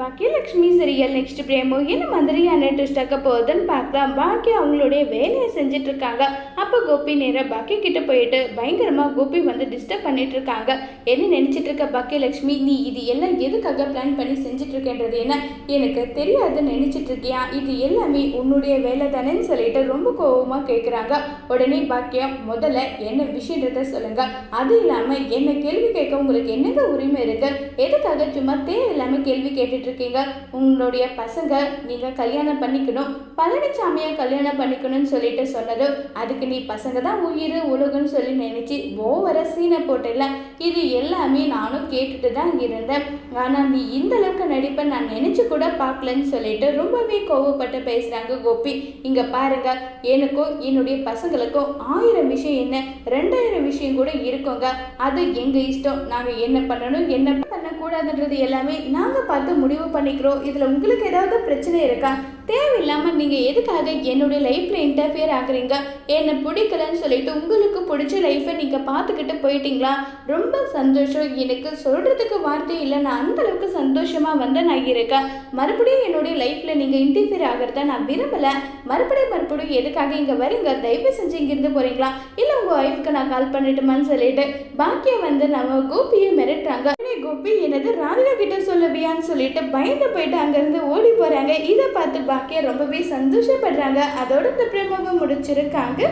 Bhagyalakshmi serial next பிரேமோ என்ன மாதிரியான twist ஆக்க போகுதுன்னு பார்க்கலாம். பாக்கி அவங்களுடைய வேலையை செஞ்சுட்டு இருக்காங்க அப்போ கோபி நேராக பாக்கி கிட்ட போயிட்டு பயங்கரமாக கோபி வந்து டிஸ்டர்ப் பண்ணிட்டு இருக்காங்க என்ன நினைச்சிட்டு இருக்க பாக்கியலக்ஷ்மி? நீ இது எல்லாம் எதுக்காக பிளான் பண்ணி செஞ்சுட்டு இருக்கேன்றது என்ன? எனக்கு தெரியாதுன்னு நினைச்சிட்டு இருக்கியா இது எல்லாமே உன்னுடைய வேலை தானேன்னு சொல்லிட்டு ரொம்ப கோபமாக கேட்குறாங்க உடனே பாக்கியம் முதல்ல என்ன விஷயன்றத சொல்லுங்க. அது இல்லாமல் என்ன கேள்வி கேட்க உங்களுக்கு என்னங்க உரிமை இருக்கு? எதுக்காக சும்மா தேவையில்லாமல் கேள்வி கேட்டுட்டு இருக்கீங்க உங்களுடைய பசங்க நீங்கள் கல்யாணம் பண்ணிக்கணும். பழனிசாமியை கல்யாணம் பண்ணிக்கணும்னு சொல்லிட்டு சொன்னது. அதுக்கு நீ பசங்க தான் உயிர் உலகம்னு சொல்லி நினச்சி ஓவர சீனை போட்டில்ல. இது எல்லாமே நானும் கேட்டுட்டு தான் இருந்தேன். ஆனால் நீ இந்த அளவுக்கு நடிப்பை நான் நினச்சி கூட பார்க்கலன்னு சொல்லிட்டு ரொம்பவே கோவப்பட்டு பேசுகிறாங்க கோபி. இங்கே பாருங்க எனக்கும் என்னுடைய பசங்களுக்கும் ஆயிரம் விஷயம் என்ன? ரெண்டாயிரம் விஷயம் கூட இருக்கோங்க. அது எங்கள் இஷ்டம்? நாங்கள் என்ன பண்ணணும்? என்ன பண்ணக்கூடாதுன்றது எல்லாமே நாங்கள் பார்த்து முடிவு பண்ணிக்கிறோம். இதில் உங்களுக்கு ஏதாவது பிரச்சனை இருக்கா? தேவையில்லாமல் நீங்கள் எதுக்காக என்னுடைய லைஃப்பில் இன்டர்ஃபியர் ஆகுறீங்க? என்னை பிடிக்கலன்னு சொல்லிட்டு உங்களுக்கு பிடிச்ச லைஃப்பை நீங்கள் பார்த்துக்கிட்டு போயிட்டீங்களா? ரொம்ப சந்தோஷம். எனக்கு சொல்கிறதுக்கு வார்த்தை இல்லை. நான் அந்தளவுக்கு சந்தோஷமாக வந்து நான் இருக்கேன். மறுபடியும் என்னுடைய லைஃப்பில் நீங்கள் இன்டர்ஃபியர் ஆகிறத நான் விரும்பலை. மறுபடியும் மறுபடியும் எதுக்காக இங்கே வரீங்க? தயவு செஞ்சு இங்கேருந்து போகிறீங்களா இல்லை உங்கள் ஒய்ஃப்க்கு நான் கால் பண்ணிட்டுமான்னு சொல்லிட்டு பாக்கியம் வந்து நம்ம கோபியை மிரட்டுறாங்க. கோபி என்னது ராதிகா கிட்ட சொல்லுவியான்னு சொல்லிட்டு பயந்து போயிட்டு அங்கேருந்து ஓடி போகிறாங்க இதை பார்த்து பாக்கியா ரொம்பவே சந்தோஷப்படுறாங்க. அதோட இந்த பிரமுகம் முடிச்சிருக்காங்க